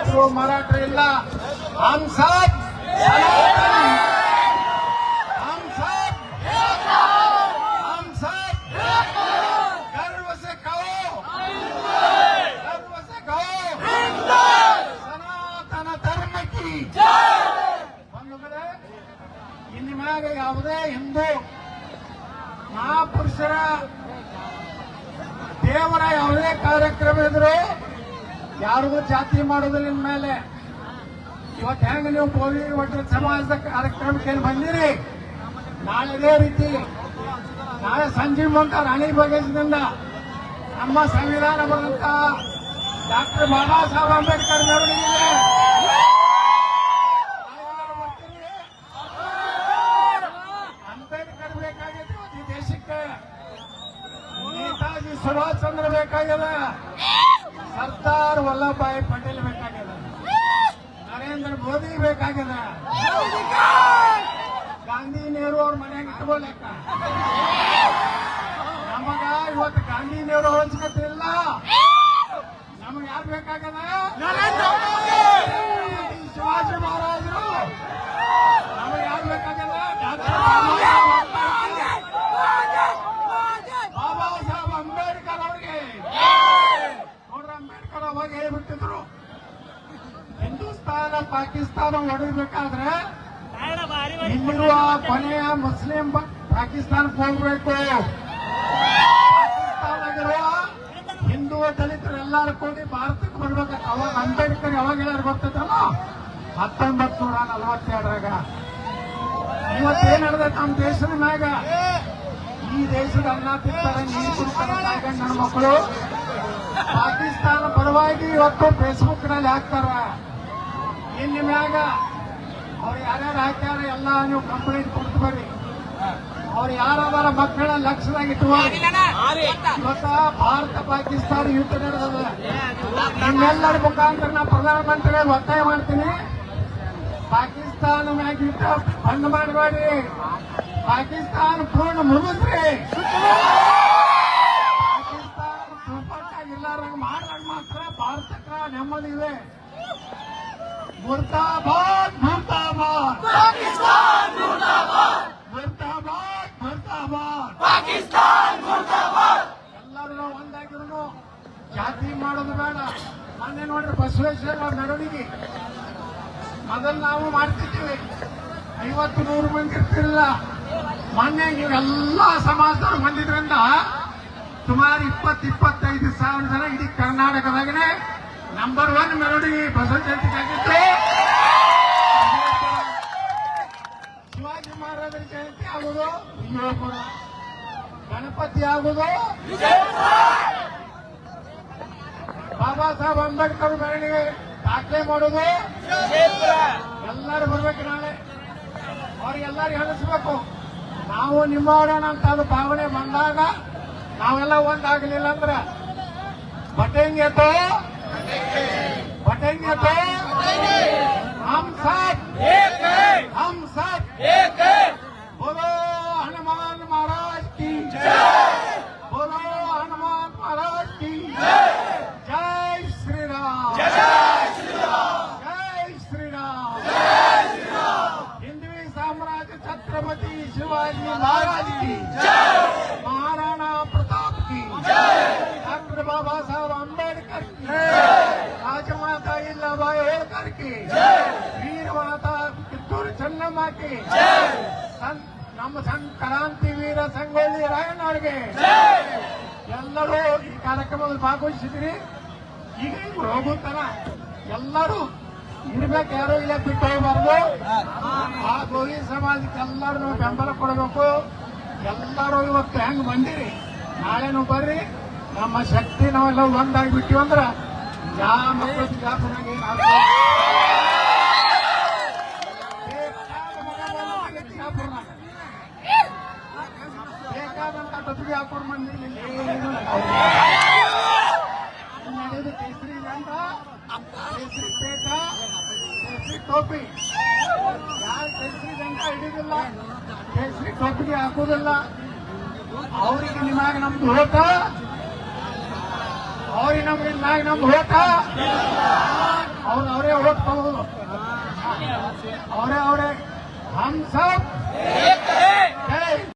ರೈತರು ಮಾರಾಟ ಇಲ್ಲ. ಇಲ್ಲಿ ಮ್ಯಾಗ ಯಾವುದೇ ಹಿಂದೂ ಮಹಾಪುರುಷರ ದೇವರ ಯಾವುದೇ ಕಾರ್ಯಕ್ರಮ ಇದ್ರು ಯಾರಿಗೂ ಜಾತಿ ಮಾಡೋದಿಲ್ಲ ಮೇಲೆ. ಇವತ್ತು ಹೆಂಗ ನೀವು ಪೋಲಿ ಒಟ್ಟು ಸಮಾಜದ ಕಾರ್ಯಕ್ರಮಕ್ಕೆ ಬಂದಿರಿ? ನಾಳೆ ಇದೇ ರೀತಿ. ನಾಳೆ ಸಂಜೆ ಮುಂತ ರಾಣಿ ಬಗೇಶದಿಂದ ನಮ್ಮ ಸಂವಿಧಾನ ಬರುವಂತ ಡಾಕ್ಟರ್ ಬಾಬಾ ಸಾಹೇಬ್ ಅಂಬೇಡ್ಕರ್ ಮೆರವಣಿಗೆ ಅಂಬೇಡ್ಕರ್ ಬೇಕಾಗಿತ್ತು ದೇಶಕ್ಕೆ ನೇತಾಜಿ ಸುಭಾಷ್ ಚಂದ್ರ ಬೇಕಾಗ್ಯದ ಸರ್ದಾರ್ ವಲ್ಲಭಾಯಿ ಪಟೇಲ್ ಬೇಕಾಗ್ಯದ ನರೇಂದ್ರ ಮೋದಿ ಬೇಕಾಗ್ಯದ ಗಾಂಧಿ ನೆಹರು ಅವ್ರ ಮನೆಯಾಗ ಇಟ್ಕೊಳಕ ನಮಗ ಇವತ್ತು ಗಾಂಧಿ ನೆಹರು ಹೊಂಚ್ಕತ್ತಿಲ್ಲ ಇಲ್ಲ. ಯಾರು ಬೇಕಾಗ್ಯದ ಶಿವಾಜಿ ಮಹಾರಾಜರು ನಮಗೆ ಯಾರು ಬೇಕಾಗ್ಯದ ಡಾಕ್ಟರ್ ಬಾಬಾ ಸಾಹೇಬ್ ಅಂಬೇಡ್ಕರ್ ಅವ್ರಿಗೆ ನೋಡ್ರಿ ಅಂಬೇಡ್ಕರ್ ಅವಾಗ ಹೇಳ್ಬಿಟ್ಟಿದ್ರು. ಹಿಂದೂಸ್ತಾನ, ಪಾಕಿಸ್ತಾನ ಹೊಡಿಬೇಕಾದ್ರೆ ಇಲ್ಲಿರುವ ಕೊನೆಯ ಮುಸ್ಲಿಂ ಪಾಕಿಸ್ತಾನಕ್ಕೆ ಹೋಗ್ಬೇಕು. ಹಿಂದೂ ದಲಿತರೆಲ್ಲಾರು ಎಲ್ಲರೂ ಕೂಡಿ ಭಾರತಕ್ಕೆ ಬರ್ಬೇಕು ಅವಾಗ ಅಂಬೇಡ್ಕರ್ ಯಾವಾಗ ಹೇಳಾರು ಗೊತ್ತೈತಲ್ಲ ಹತ್ತೊಂಬತ್ ನೂರ ನಲ್ವತ್ತೆರಡರಾಗ. ಇವತ್ತೇನ್ ನಡ್ದೈತೆ ನಮ್ಮ ದೇಶದ ಮ್ಯಾಗ? ಈ ದೇಶದ ಅನ್ನ ತಿಂತಾರೆ ನನ್ನ ಮಕ್ಕಳು. ಪಾಕಿಸ್ತಾನ ಪರವಾಗಿ ಇವತ್ತು ಫೇಸ್ಬುಕ್ನಲ್ಲಿ ಹಾಕ್ತಾರ. ಇಲ್ಲಿ ಮ್ಯಾಗ ಅವ್ರು ಯಾರ್ಯಾರು ಹಾಕ್ಯಾರ ಎಲ್ಲ ನೀವು ಕಂಪ್ಲೇಂಟ್ ಕೊಡ್ತು ಬರ್ರಿ. ಅವ್ರು ಯಾರದಾರ ಮಕ್ಕಳ ಲಕ್ಷದಾಗ ಇಟ್ಟುವಾಗ ಇವತ್ತ ಭಾರತ, ಪಾಕಿಸ್ತಾನ ಯುದ್ಧ ನಡೆದದ. ನಿಮ್ಮೆಲ್ಲರ ಮುಖಾಂತರ ನಾ ಪ್ರಧಾನಮಂತ್ರಿ ಒತ್ತಾಯ ಮಾಡ್ತೀನಿ. ಪಾಕಿಸ್ತಾನ ಮ್ಯಾಗ ಯುದ್ಧ ಬಂದ್ ಮಾಡಬೇಡಿ. ಪಾಕಿಸ್ತಾನ ಪೂರ್ಣ ಮುಗಿಸ್ರಿ ಪಾಕಿಸ್ತಾನ ಸಂಪರ್ಕ ಇಲ್ಲಾರಂಗ ಮಾಡ್ರಂಗ ಮಾತ್ರ. ಭಾರತಕ್ಕ ನೆಮ್ಮದಿ ಇದೆ. ಮುರ್ತಾಬಾದ್ ಮುರ್ತಾಬಾದ್ ಮುರ್ತಾಬಾದ್ ಮುರ್ತಾಬಾದ್ ಎಲ್ಲರೂ ನಾವು ಒಂದಾಗಿರು ಜಾತಿ ಮಾಡೋದು ಬೇಡ. ಮೊನ್ನೆ ನೋಡ್ರಿ ಬಸವೇಶ್ವರ ಮೆರವಣಿಗೆ. ಮೊದಲು ನಾವು ಮಾಡ್ತಿದ್ದೀವಿ. ಐವತ್ತು ನೂರು ಮಂದಿ ಇರ್ತಿರಲಿಲ್ಲ ಮೊನ್ನೆ ನೀವೆಲ್ಲ ಸಮಾಜದವ್ರು ಬಂದಿದ್ರಿಂದ ಸುಮಾರು ಇಪ್ಪತ್ತು ಇಪ್ಪತ್ತೈದು ಸಾವಿರ ಜನ ಇಡೀ ಕರ್ನಾಟಕದಾಗನೆ ನಂಬರ್ ಒನ್ ಮೆರಡಿ ಬಸವ ಜಯಂತಿ ಆಗಿತ್ತು ಶಿವಾಜಿ ಮಹಾರಾಜರ ಜಯಂತಿ ಆಗುದು ವಿಜಯಪುರ. ಗಣಪತಿ ಆಗುದು ಬಾಬಾ ಸಾಹೇಬ್ ಅಂಬೇಡ್ಕರ್ ಮೆರವಣಿಗೆ ದಾಖಲೆ ಮಾಡೋದು. ಎಲ್ಲರೂ ಬರ್ಬೇಕು ನಾಳೆ. ಅವ್ರಿಗೆಲ್ಲರಿಗೂ ಹೇಳಿಸ್ಬೇಕು. ನಾವು ನಿಮ್ಮವರಣ ಅಂತ ಅದು ಭಾವನೆ ಬಂದಾಗ ನಾವೆಲ್ಲ ಒಂದಾಗಲಿಲ್ಲ ಅಂದ್ರೆ ಬಟೆಂಗೆ ತೋ ಬಟೆಂಗೆ ತೋ ಹಮ್ ಸಾಥ್ हम सब बोलो शिवाजी महाराज की महाराणा प्रताप की डॉक्टर बाबा साहब अम्बेडकर की राजमाता इल्लाबाई होलकर की वीर माता ಕಿತ್ತೂರು ಚೆನ್ನಮ್ಮ की ಸಂ- ನಮ್ಮ ಸಂಘ ಕ್ರಾಂತಿ ವೀರ ಸಂಗೊಳ್ಳಿ ರಾಯಣ್ಣವ್ರಿಗೆ ಎಲ್ಲರೂ ಈ ಕಾರ್ಯಕ್ರಮದಲ್ಲಿ ಭಾಗವಹಿಸಿದ್ರಿ ಈಗ ಇವ್ರು ಹೋಗುತ್ತಾರ ಎಲ್ಲರೂ ಇರ್ಬೇಕು ಯಾರೋ ಇಲ್ಲ, ಬಿಟ್ಟು ಹೋಗಬಾರ್ದು ಆ ಗೋವಿ ಸಮಾಜಕ್ಕೆ ಎಲ್ಲರೂ ಬೆಂಬಲ ಕೊಡಬೇಕು. ಎಲ್ಲರೂ ಇವತ್ತು ಹೆಂಗ್ ಬಂದಿರಿ? ನಾಳೆನೂ ಬರ್ರಿ. ನಮ್ಮ ಶಕ್ತಿ ನಾವೆಲ್ಲ ಒಂದಾಗಿ ಬಿಟ್ಟಿವಿ ಅಂದ್ರ ಯಾ ಮಕ್ಕಳು ಬಿಜಾಪುರನಾಗ. ಬೇಕಾದಂತ ಡಬ್ಬಿಗೆ ಹಾಕೊಂಡು ಬಂದಿಲ್ಲ ಏನು ನಡೆದು ಕೇಸರಿ ಗಂಟ ಕೇಸರಿ ಪೇಟ ಕೇಸರಿ ಟೋಪಿ ಯಾರು ಕೇಸರಿ ಗಂಟ ಹಿಡಿದಿಲ್ಲ ಕೇಸರಿ ಟೋಪಿಗೆ ಹಾಕುದಿಲ್ಲ ಅವ್ರಿಗೆ ನಿಮ್ಮಾಗ ನಮ್ದು ಹೋಟ ಅವ್ರಿಗೆ ನಮ್ಗೆ ನಿಮ್ಮಾಗ ನಮ್ದು ಹೋಟ ಅವ್ರ ಅವರೇ ಓಟ್ ತಗೋದು ಅವರೇ ಅವರೇ ಹಮ್ ಸಬ್ एक